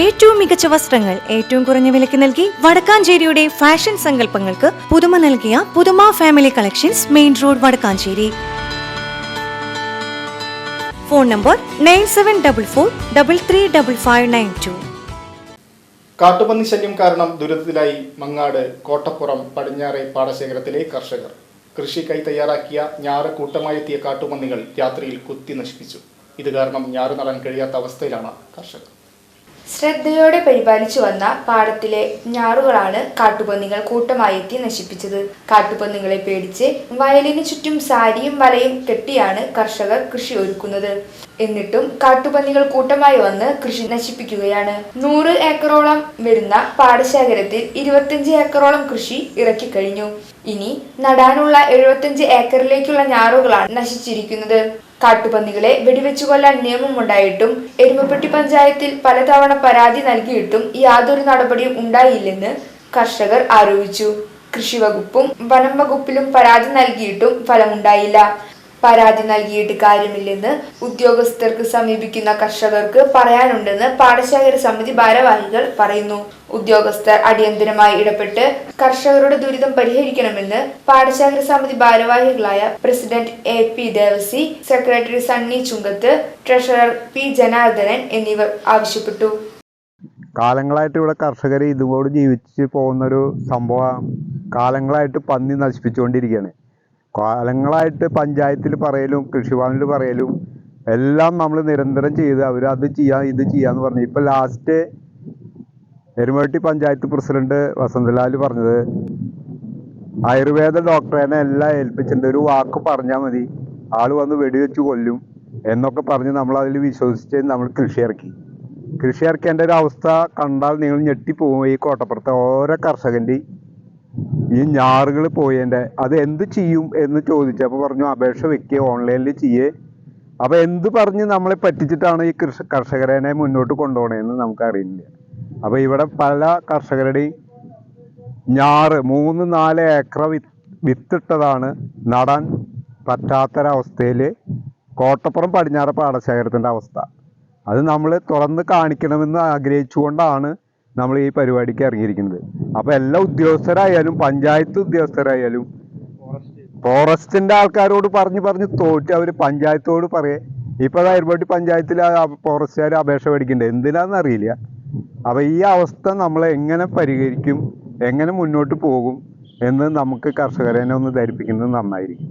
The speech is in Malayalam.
ഏറ്റവും മികച്ച വസ്ത്രങ്ങൾ ഏറ്റവും കുറഞ്ഞ വിലയ്ക്ക് നൽകി വടക്കാഞ്ചേരിയുടെ ഫാഷൻ സങ്കല്പങ്ങൾക്ക് പുതുമ നൽകിയ Puthuma family collections main road Vadakkanchery. Phone number nine seven double four double three double five nine two കാട്ടുപന്നി ശല്യം കാരണം ദുരിതത്തിലായി മങ്ങാട് കോട്ടപ്പുറം പടിഞ്ഞാറെ പാടശേഖരത്തിലെ കർഷകർ. കൃഷിക്കായി തയ്യാറാക്കിയ ഞാറ് കൂട്ടമായെത്തിയ കാട്ടുപന്നികൾ രാത്രിയിൽ കുത്തി നശിപ്പിച്ചു. ഇത് കാരണം ഞാറ് നടാൻ കഴിയാത്ത അവസ്ഥയിലാണ് കർഷകർ. ശ്രദ്ധയോടെ പരിപാലിച്ചു വന്ന പാടത്തിലെ ഞാറുകളാണ് കാട്ടുപന്നികൾ കൂട്ടമായി എത്തി നശിപ്പിച്ചത്. കാട്ടുപന്നികളെ പേടിച്ച് വയലിന് ചുറ്റും സാരിയും വലയും കെട്ടിയാണ് കർഷകർ കൃഷി ഒരുക്കുന്നത്. എന്നിട്ടും കാട്ടുപന്നികൾ കൂട്ടമായി വന്ന് കൃഷി നശിപ്പിക്കുകയാണ്. നൂറ് ഏക്കറോളം വരുന്ന പാടശേഖരത്തിൽ ഇരുപത്തിയഞ്ച് ഏക്കറോളം കൃഷി ഇറക്കിക്കഴിഞ്ഞു ഇനി നടാനുള്ള എഴുപത്തിയഞ്ച് ഏക്കറിലേക്കുള്ള ഞാറുകളാണ് നശിച്ചിരിക്കുന്നത്. കാട്ടുപന്നികളെ വെടിവെച്ചു കൊല്ലാൻ നിയമമുണ്ടായിട്ടും എരുമപ്പെട്ടി പഞ്ചായത്തിൽ പലതവണ പരാതി നൽകിയിട്ടും യാതൊരു നടപടിയും ഉണ്ടായില്ലെന്ന് കർഷകർ ആരോപിച്ചു. കൃഷി വകുപ്പും വനം വകുപ്പിലും പരാതി നൽകിയിട്ടും ഫലമുണ്ടായില്ല. പരാതി നൽകിയിട്ട് കാര്യമില്ലെന്ന് ഉദ്യോഗസ്ഥർക്ക് സമീപിക്കുന്ന കർഷകർക്ക് പറയാനുണ്ടെന്ന് പാടശേഖര സമിതി ഭാരവാഹികൾ പറയുന്നു. ഉദ്യോഗസ്ഥർ അടിയന്തരമായി ഇടപെട്ട് കർഷകരുടെ ദുരിതം പരിഹരിക്കണമെന്ന് പാടശേഖര സമിതി ഭാരവാഹികളായ president A P Devasi secretary Sunny Chungath treasurer P Janardhanan എന്നിവർ ആവശ്യപ്പെട്ടു. കാലങ്ങളായിട്ട് ഇവിടെ കർഷകർ ഇതുപോലെ ജീവിച്ച് പോകുന്നൊരു സംഭവം കാലങ്ങളായിട്ട് പന്നി നശിപ്പിച്ചുകൊണ്ടിരിക്കുകയാണ്. കാലങ്ങളായിട്ട് പഞ്ചായത്തിൽ പറയലും കൃഷിഭവനിൽ പറയലും എല്ലാം നമ്മൾ നിരന്തരം ചെയ്ത് അവർ അത് ചെയ്യാ ഇത് ചെയ്യാന്ന് പറഞ്ഞു. ഇപ്പം ലാസ്റ്റ് എരുമേട്ടി പഞ്ചായത്ത് പ്രസിഡന്റ് വസന്തലാൽ പറഞ്ഞത് ആയുർവേദ ഡോക്ടറേനെ എല്ലാം ഏൽപ്പിച്ചിട്ടുണ്ട്. ഒരു വാക്ക് പറഞ്ഞാൽ മതി. ആൾ വന്ന് വെടിവെച്ച് കൊല്ലും എന്നൊക്കെ പറഞ്ഞ് നമ്മൾ അതിൽ വിശ്വസിച്ച് നമ്മൾ കൃഷി ഇറക്കി. കൃഷി ഇറക്കേണ്ട ഒരു അവസ്ഥ കണ്ടാൽ നിങ്ങൾ ഞെട്ടിപ്പോവും ഈ കോട്ടപ്പുറത്തെ ഓരോ കർഷകന്റെ ഈ ഞാറുകൾ പോയതിന്റെ അത് എന്ത് ചെയ്യും എന്ന് ചോദിച്ചപ്പോൾ പറഞ്ഞു അപേക്ഷ വെക്കുക ഓൺലൈനിൽ ചെയ്യേ. അപ്പോൾ എന്ത് പറഞ്ഞ് നമ്മളെ പറ്റിച്ചിട്ടാണ് ഈ കൃഷി കർഷകരനെ മുന്നോട്ട് കൊണ്ടുപോകണതെന്ന് നമുക്ക് അറിയില്ല. അപ്പോൾ ഇവിടെ പല കർഷകരുടെയും ഞാറ് മൂന്ന് നാല് ഏക്കർ വിത്തിട്ടതാണ് നടാൻ പറ്റാത്തൊരവസ്ഥയിൽ കോട്ടപ്പുറം പടിഞ്ഞാറ് പാടശേഖരത്തിന്റെ അവസ്ഥ. അത് നമ്മൾ തുറന്ന് കാണിക്കണമെന്ന് ആഗ്രഹിച്ചുകൊണ്ടാണ് നമ്മൾ ഈ പരിപാടിക്ക് ഇറങ്ങിയിരിക്കുന്നത്. അപ്പോൾ എല്ലാ ഉദ്യോഗസ്ഥരായാലും പഞ്ചായത്ത് ഉദ്യോഗസ്ഥരായാലും ഫോറസ്റ്റിന്റെ ആൾക്കാരോട് പറഞ്ഞ് പറഞ്ഞ് തോറ്റ് അവർ പഞ്ചായത്തോട് പറയേ. ഇപ്പൊ അയർപട്ടി പഞ്ചായത്തിൽ ഫോറസ്റ്റുകാർ അപേക്ഷ മേടിക്കണ്ടേ എന്തിനാന്ന് അറിയില്ല. അപ്പൊ ഈ അവസ്ഥ നമ്മൾ എങ്ങനെ പരിഹരിക്കും എങ്ങനെ മുന്നോട്ട് പോകും എന്ന് നമുക്ക് കർഷകരെ ഒന്ന് ധരിപ്പിക്കുന്നത് നന്നായിരിക്കും.